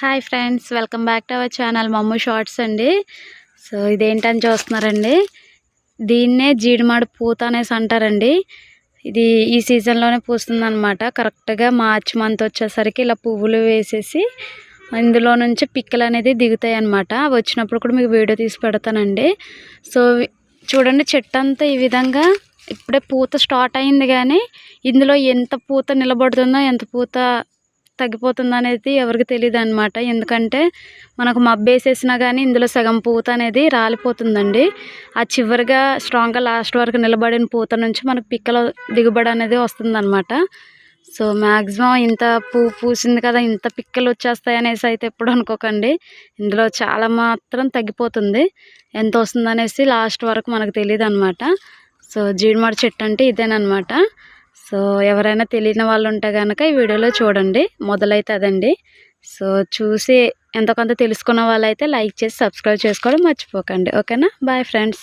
Hi friends welcome back to our channel Mammu shorts అండి. So ఇదేంటని చూస్తున్నారండి? దీన్నే జీడిమాడు పూత అనేసి అంటారండి. ఇది ఈ సీజన్లోనే పూస్తుందనమాట కరెక్ట్గా మార్చి మంత్ వచ్చేసరికి ఇలా పువ్వులు వేసేసి ఇందులో నుంచి పిక్కలు అనేది దిగుతాయి అనమాట వచ్చినప్పుడు కూడా మీకు వీడియో తీసి పెడతానండి. సో చూడండి చెట్టు అంతా ఈ విధంగా ఇప్పుడే పూత స్టార్ట్ అయింది కానీ ఇందులో ఎంత పూత నిలబడుతుందో ఎంత పూత తగ్గిపోతుంది అనేది ఎవరికి తెలియదు అనమాట ఎందుకంటే మనకు మబ్బేసేసినా కానీ ఇందులో సగం పూత అనేది రాలిపోతుందండి. ఆ చివరిగా స్ట్రాంగ్గా లాస్ట్ వరకు నిలబడిన పూత నుంచి మనకు పిక్కల దిగుబడి అనేది వస్తుందన్నమాట. సో మ్యాక్సిమం ఇంత పువ్వు పూసింది కదా ఇంత పిక్కలు వచ్చేస్తాయి అనేసి అయితే ఎప్పుడు అనుకోకండి. ఇందులో చాలా మాత్రం తగ్గిపోతుంది. ఎంత వస్తుంది అనేసి లాస్ట్ వరకు మనకు తెలియదు అనమాట సో జీడిమాడి చెట్టు అంటే ఇదేనమాట సో ఎవరైనా తెలియని వాళ్ళు ఉంటే కనుక ఈ వీడియోలో చూడండి. మొదలైతే అదండి. సో చూసి ఎంత కొంత తెలుసుకున్న వాళ్ళైతే లైక్ చేసి సబ్స్క్రైబ్ చేసుకోవడం మర్చిపోకండి. ఓకేనా? Bye friends.